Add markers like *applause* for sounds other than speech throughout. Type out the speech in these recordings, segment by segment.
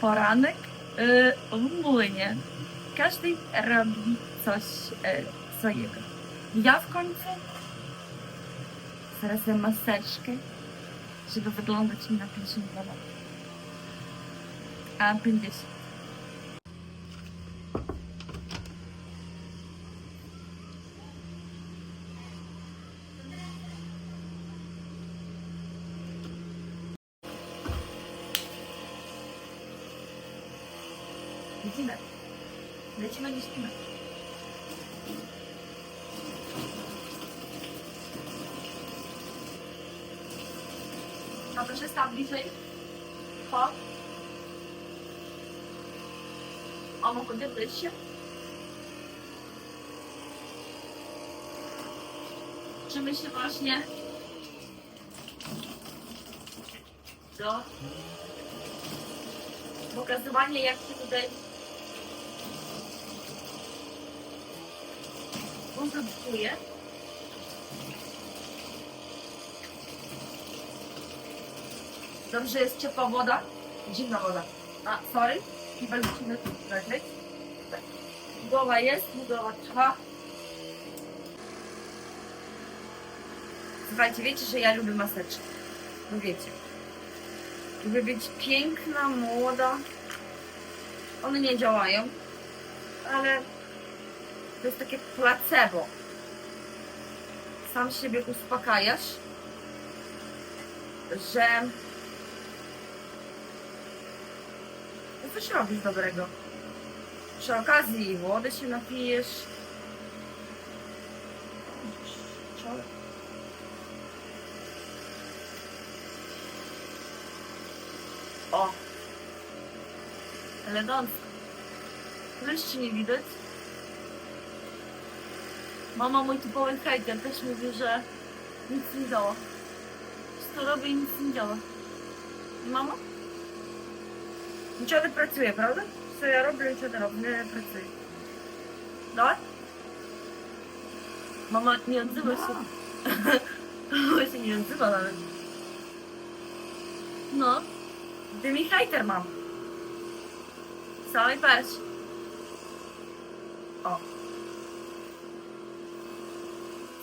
poranek y, w młynie. Każdy robi coś y, swojego. Ja w końcu zaraz mam maseczkę, żeby wyglądać mi na 52 lata. A 50. Lecimy. Lecimy, śpimy. A proszę staw bliżej. O. O, mogę wybrać się. Czy się właśnie do pokazywania jak się tutaj koncentruje. Dobrze jest ciepła woda, zimna woda. A, sorry, i musimy leżeć. Tak. Budowa jest, budowa trwa. Słuchajcie, wiecie, że ja lubię maseczki. No wiecie. Lubię być piękna, młoda. One nie działają, ale to jest takie placebo. Sam siebie uspokajasz, że coś robisz dobrego. Przy okazji wody się napijesz. O! Elegancko. Wreszcie nie widać. Mama, mój typowy hejter, też mówi, że nic nie działa. Co robię i nic nie działa. Mama? Nічого не працює, правда? Все я роблю, нічого не роблю, не працює. Давай? Мама не отзыва się. Mama *laughs* się nie odzywa nawet. No. Ty mi hejter mam.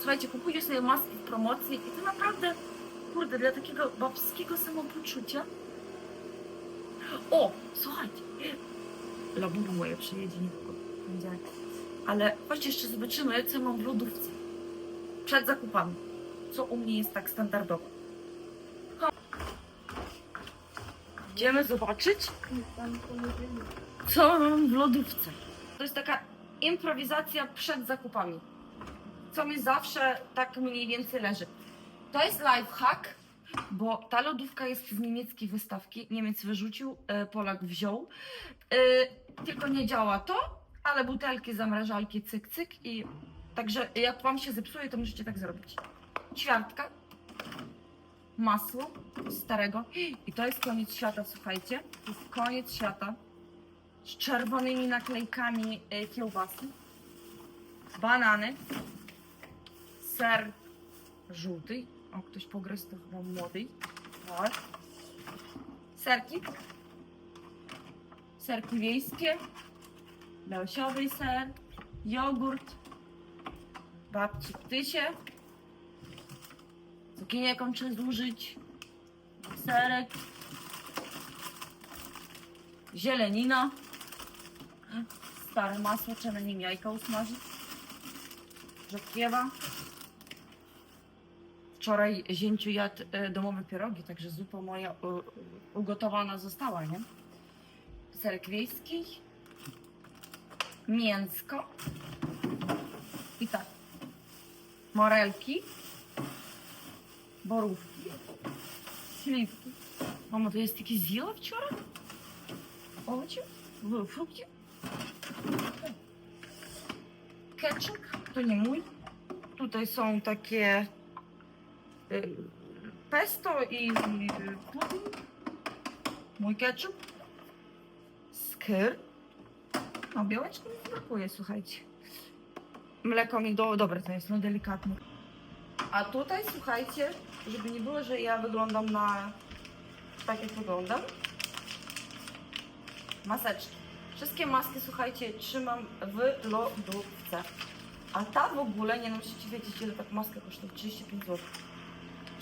Słuchajcie, kupuję sobie maski w promocji i to naprawdę, kurde, dla takiego babskiego samopoczucia o, słuchajcie. Labubu moje przyjedzie niedługo. poniedziałek. Ale chodźcie jeszcze zobaczymy, co mam w lodówce. Przed zakupami. Co u mnie jest tak standardowo. Idziemy zobaczyć, co mam w lodówce. To jest taka improwizacja przed zakupami. Co mi zawsze tak mniej więcej leży. To jest lifehack, bo ta lodówka jest z niemieckiej wystawki. Niemiec wyrzucił, e, Polak wziął. E, Tylko nie działa to, ale butelki, zamrażalki, cyk, cyk i także jak wam się zepsuje, to możecie tak zrobić. Ćwiartka, masło starego i to jest koniec świata, słuchajcie. To jest koniec świata z czerwonymi naklejkami e, kiełbasy, banany, ser żółty, o, ktoś pogryzł to chyba młody. Tak. Serki. Serki wiejskie. Leosiowy ser. Jogurt. Babci ptysie. Cukinię jaką trzeba zużyć. Serek. Zielenina. Stare masło, trzeba na nim jajka usmażyć. Rzodkiewa. Wczoraj zięciu jadł e, domowe pierogi, także zupa moja u, ugotowana została, nie? Serek wiejski, mięsko i tak. Morelki, borówki, śliwki. Jest jakieś zjela wczoraj? Owocie? W- Frukty? Ketchup? To nie mój. Tutaj są takie pesto i y, pudding, mój ketchup, skyr. No, białeczko mi brakuje, słuchajcie. Mleko mi do... Dobre to jest, no delikatne. A tutaj, słuchajcie, żeby nie było, że ja wyglądam na... tak jak wyglądam. maseczki. Wszystkie maski, słuchajcie, trzymam w lodówce. A ta w ogóle, nie no, musicie wiedzieć, ile tak maska kosztuje, 35 zł.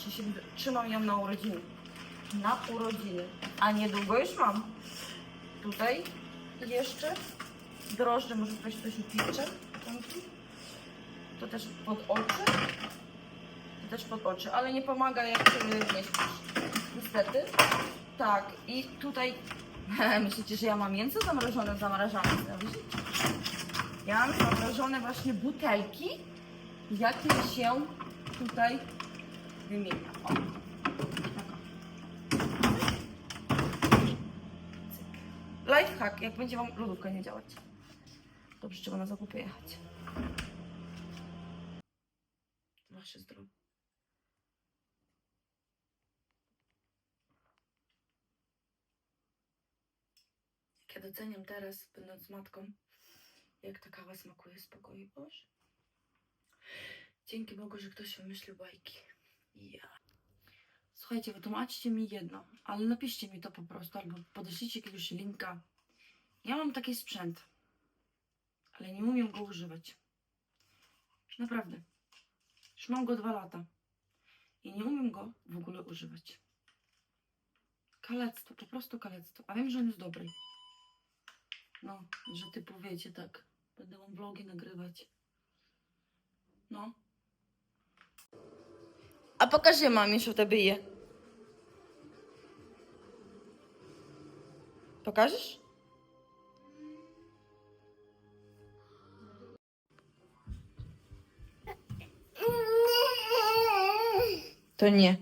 35 zł. Trzymam ją na urodziny. Na urodziny. A niedługo już mam. Tutaj jeszcze drożdże, może ktoś coś upiecze. To też pod oczy. To też pod oczy, ale nie pomaga jak się nie. Niestety. Tak, i tutaj *laughs* myślicie, że ja mam mięso zamrożone, zamrażane, widzicie? Ja mam zamrożone właśnie butelki, jakie się tutaj wymienia. O. Lifehack, jak będzie Wam lodówka nie działać. Dobrze, trzeba na zakupy jechać. Wasze zdrowie. Ja doceniam teraz, będąc matką, jak ta kawa smakuje spokojnie. Boże. Dzięki Bogu, że ktoś wymyślił bajki. Ja. Słuchajcie, wytłumaczcie mi jedno, ale napiszcie mi to po prostu, albo podeślijcie jakiegoś linka. Ja mam taki sprzęt, ale nie umiem go używać. Naprawdę. Już mam go dwa lata i nie umiem go w ogóle używać. Kalectwo, po prostu kalectwo. A wiem, że on jest dobry. No, że typu wiecie, tak. Będę wam vlogi nagrywać. No. A покажи мамі, що в тебе є. Покажеш? То ні.